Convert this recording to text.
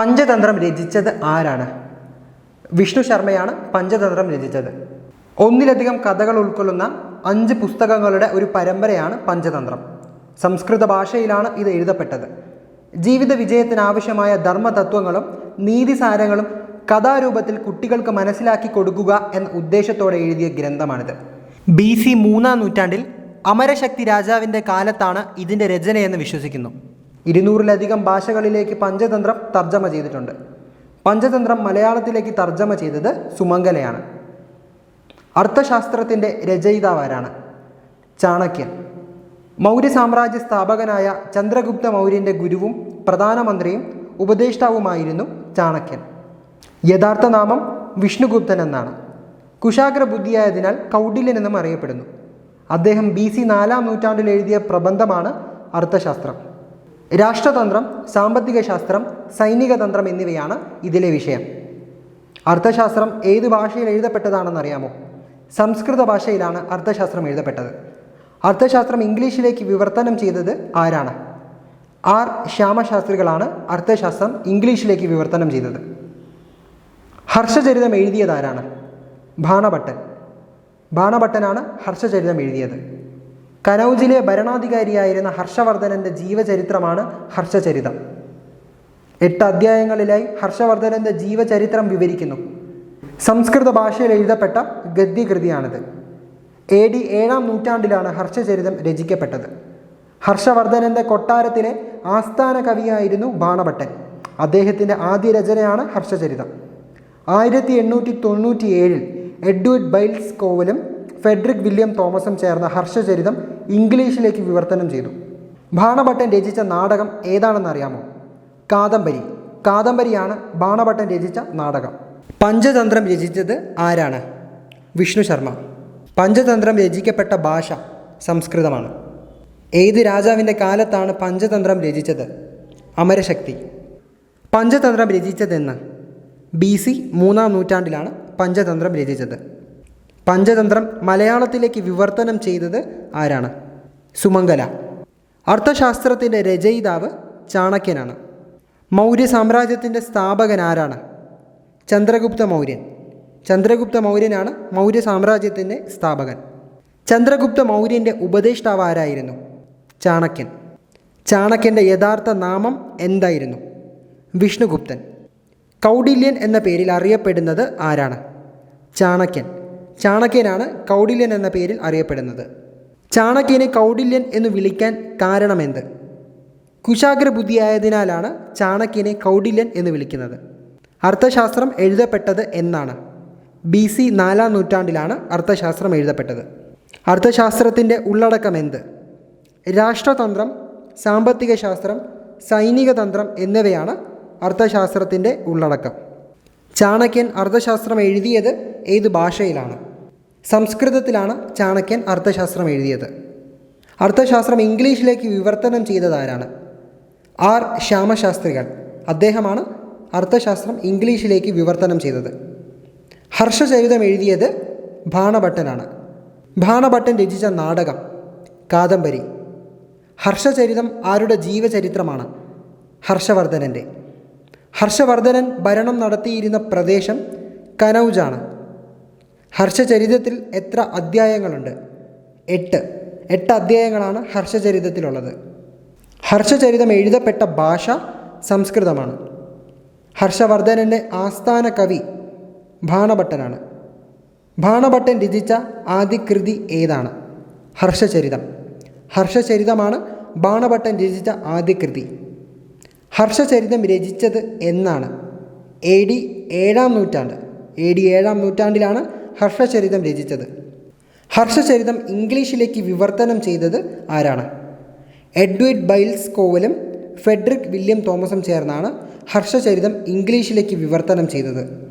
പഞ്ചതന്ത്രം രചിച്ചത് ആരാണ്? വിഷ്ണു ശർമ്മയാണ് പഞ്ചതന്ത്രം രചിച്ചത്. ഒന്നിലധികം കഥകൾ ഉൾക്കൊള്ളുന്ന അഞ്ച് പുസ്തകങ്ങളുടെ ഒരു പരമ്പരയാണ് പഞ്ചതന്ത്രം. സംസ്കൃത ഭാഷയിലാണ് ഇത് എഴുതപ്പെട്ടത്. ജീവിത വിജയത്തിനാവശ്യമായ ധർമ്മതത്വങ്ങളും നീതിസാരങ്ങളും കഥാരൂപത്തിൽ കുട്ടികൾക്ക് മനസ്സിലാക്കി കൊടുക്കുക എന്ന ഉദ്ദേശത്തോടെ എഴുതിയ ഗ്രന്ഥമാണിത്. ബി സി മൂന്നാം നൂറ്റാണ്ടിൽ അമരശക്തി രാജാവിന്റെ കാലത്താണ് ഇതിന്റെ രചനയെന്ന് വിശ്വസിക്കുന്നു. ഇരുന്നൂറിലധികം ഭാഷകളിലേക്ക് പഞ്ചതന്ത്രം തർജമ ചെയ്തിട്ടുണ്ട്. പഞ്ചതന്ത്രം മലയാളത്തിലേക്ക് തർജമ ചെയ്തത് സുമംഗലയാണ്. അർത്ഥശാസ്ത്രത്തിന്റെ രചയിതാവാരാണ്. ചാണക്യൻ. മൗര്യ സാമ്രാജ്യ സ്ഥാപകനായ ചന്ദ്രഗുപ്ത മൗര്യന്റെ ഗുരുവും പ്രധാനമന്ത്രിയും ഉപദേഷ്ടാവുമായിരുന്നു ചാണക്യൻ. യഥാർത്ഥ നാമം വിഷ്ണുഗുപ്തൻ എന്നാണ്. കുശാഗ്ര ബുദ്ധിയായതിനാൽ കൗടില്യൻ എന്നും അറിയപ്പെടുന്നു. അദ്ദേഹം ബി സി നാലാം നൂറ്റാണ്ടിൽ എഴുതിയ പ്രബന്ധമാണ് അർത്ഥശാസ്ത്രം. രാഷ്ട്രതന്ത്രം സാമ്പത്തിക ശാസ്ത്രം സൈനിക തന്ത്രം എന്നിവയാണ് ഇതിലെ വിഷയം. അർത്ഥശാസ്ത്രം ഏത് ഭാഷയിൽ എഴുതപ്പെട്ടതാണെന്ന് അറിയാമോ സംസ്കൃത ഭാഷയിലാണ് അർത്ഥശാസ്ത്രം എഴുതപ്പെട്ടത്. അർത്ഥശാസ്ത്രം ഇംഗ്ലീഷിലേക്ക് വിവർത്തനം ചെയ്തത് ആരാണ്? ആർ. ശ്യാമശാസ്ത്രികളാണ് അർത്ഥശാസ്ത്രം ഇംഗ്ലീഷിലേക്ക് വിവർത്തനം ചെയ്തത്. ഹർഷചരിതം എഴുതിയതാരാണ്? ഭാണഭട്ടൻ. ഭാണഭട്ടനാണ് ഹർഷചരിതം എഴുതിയത്. കനൗജിലെ ഭരണാധികാരിയായിരുന്ന ഹർഷവർദ്ധനന്റെ ജീവചരിത്രമാണ് ഹർഷചരിതം. എട്ട് അധ്യായങ്ങളിലായി ഹർഷവർദ്ധനന്റെ ജീവചരിത്രം വിവരിക്കുന്നു. സംസ്കൃത ഭാഷയിൽ എഴുതപ്പെട്ട ഗദ്യകൃതിയാണിത്. എ ഡി ഏഴാം നൂറ്റാണ്ടിലാണ് ഹർഷചരിതം രചിക്കപ്പെട്ടത്. ഹർഷവർദ്ധനന്റെ കൊട്ടാരത്തിലെ ആസ്ഥാന കവിയായിരുന്നു ബാണഭട്ടൻ. അദ്ദേഹത്തിന്റെ ആദ്യ രചനയാണ് ഹർഷചരിതം. ആയിരത്തി എണ്ണൂറ്റി തൊണ്ണൂറ്റി ഏഴിൽ എഡ്വേർഡ് ബൈൽസ് കോവലും ഫെഡറിക് വില്യം തോമസും ചേർന്ന ഹർഷചരിതം ഇംഗ്ലീഷിലേക്ക് വിവർത്തനം ചെയ്തു. ബാണഭട്ടൻ രചിച്ച നാടകം ഏതാണെന്ന് അറിയാമോ കാദംബരി. കാദംബരിയാണ് ബാണഭട്ടൻ രചിച്ച നാടകം. പഞ്ചതന്ത്രം രചിച്ചത് ആരാണ്? വിഷ്ണു ശർമ്മ. പഞ്ചതന്ത്രം രചിക്കപ്പെട്ട ഭാഷ സംസ്കൃതമാണ്. ഏത് രാജാവിന്റെ കാലത്താണ് പഞ്ചതന്ത്രം രചിച്ചത്? അമരശക്തി. പഞ്ചതന്ത്രം രചിച്ചതെന്ന്. ബി സി മൂന്നാം നൂറ്റാണ്ടിലാണ് പഞ്ചതന്ത്രം രചിച്ചത്. പഞ്ചതന്ത്രം മലയാളത്തിലേക്ക് വിവർത്തനം ചെയ്തത് ആരാണ്? സുമംഗല. അർത്ഥശാസ്ത്രത്തിന്റെ രചയിതാവ് ചാണക്യനാണ്. മൗര്യ സാമ്രാജ്യത്തിന്റെ സ്ഥാപകൻ ആരാണ്? ചന്ദ്രഗുപ്ത മൗര്യൻ. ചന്ദ്രഗുപ്ത മൗര്യനാണ് മൗര്യ സാമ്രാജ്യത്തിന്റെ സ്ഥാപകൻ. ചന്ദ്രഗുപ്ത മൗര്യന്റെ ഉപദേഷ്ടാവ് ആരായിരുന്നു? ചാണക്യൻ. ചാണക്യന്റെ യഥാർത്ഥ നാമം എന്തായിരുന്നു? വിഷ്ണുഗുപ്തൻ. കൗഡില്യൻ എന്ന പേരിൽ അറിയപ്പെടുന്നത് ആരാണ്? ചാണക്യൻ. ചാണക്യനാണ് കൗടില്യൻ എന്ന പേരിൽ അറിയപ്പെടുന്നത്. ചാണക്യനെ കൗടില്യൻ എന്ന് വിളിക്കാൻ കാരണമെന്ത്? കുശാഗ്ര ബുദ്ധിയായതിനാലാണ് ചാണക്യനെ കൗടില്യൻ എന്ന് വിളിക്കുന്നത്. അർത്ഥശാസ്ത്രം എഴുതപ്പെട്ടത് എന്നാണ്. ബി സി നാലാം നൂറ്റാണ്ടിലാണ് അർത്ഥശാസ്ത്രം എഴുതപ്പെട്ടത്. അർത്ഥശാസ്ത്രത്തിന്റെ ഉള്ളടക്കം എന്ത്? രാഷ്ട്രതന്ത്രം സാമ്പത്തിക ശാസ്ത്രം സൈനിക തന്ത്രം എന്നിവയാണ് അർത്ഥശാസ്ത്രത്തിന്റെ ഉള്ളടക്കം. ചാണക്യൻ അർത്ഥശാസ്ത്രം എഴുതിയത് ഏത് ഭാഷയിലാണ്? സംസ്കൃതത്തിലാണ് ചാണക്യൻ അർത്ഥശാസ്ത്രം എഴുതിയത്. അർത്ഥശാസ്ത്രം ഇംഗ്ലീഷിലേക്ക് വിവർത്തനം ചെയ്തതാരാണ് ആർ. ശ്യാമശാസ്ത്രികൾ. അദ്ദേഹമാണ് അർത്ഥശാസ്ത്രം ഇംഗ്ലീഷിലേക്ക് വിവർത്തനം ചെയ്തത്. ഹർഷചരിതം എഴുതിയത് ഭാണഭട്ടനാണ്. ഭാണഭട്ടൻ രചിച്ച നാടകം കാദംബരി. ഹർഷചരിതം ആരുടെ ജീവചരിത്രമാണ്? ഹർഷവർദ്ധനന്റെ ഹർഷവർദ്ധനൻ ഭരണം നടത്തിയിരുന്ന പ്രദേശം കനൗജാണ്. ഹർഷചരിതത്തിൽ എത്ര അധ്യായങ്ങളുണ്ട്? എട്ട്. എട്ട് അധ്യായങ്ങളാണ് ഹർഷചരിതത്തിലുള്ളത്. ഹർഷചരിതം എഴുതപ്പെട്ട ഭാഷ സംസ്കൃതമാണ്. ഹർഷവർദ്ധനന്റെ ആസ്ഥാന കവി ഭാണഭട്ടനാണ്. ഭാണഭട്ടൻ രചിച്ച ആദ്യ കൃതി ഏതാണ്? ഹർഷചരിതം. ഹർഷചരിതമാണ് ബാണഭട്ടൻ രചിച്ച ആദ്യ കൃതി ഹർഷചരിതം രചിച്ചത് എന്നാണ്. എ ഡി ഏഴാം നൂറ്റാണ്ട്. എ ഡി ഏഴാം നൂറ്റാണ്ടിലാണ് ഹർഷചരിതം രചിച്ചത്. ഹർഷചരിതം ഇംഗ്ലീഷിലേക്ക് വിവർത്തനം ചെയ്തത് ആരാണ്? എഡ്വേർഡ് ബൈൽസ് കോവലും ഫെഡറിക് വില്യം തോമസും ചേർന്നാണ് ഹർഷചരിതം ഇംഗ്ലീഷിലേക്ക് വിവർത്തനം ചെയ്തത്.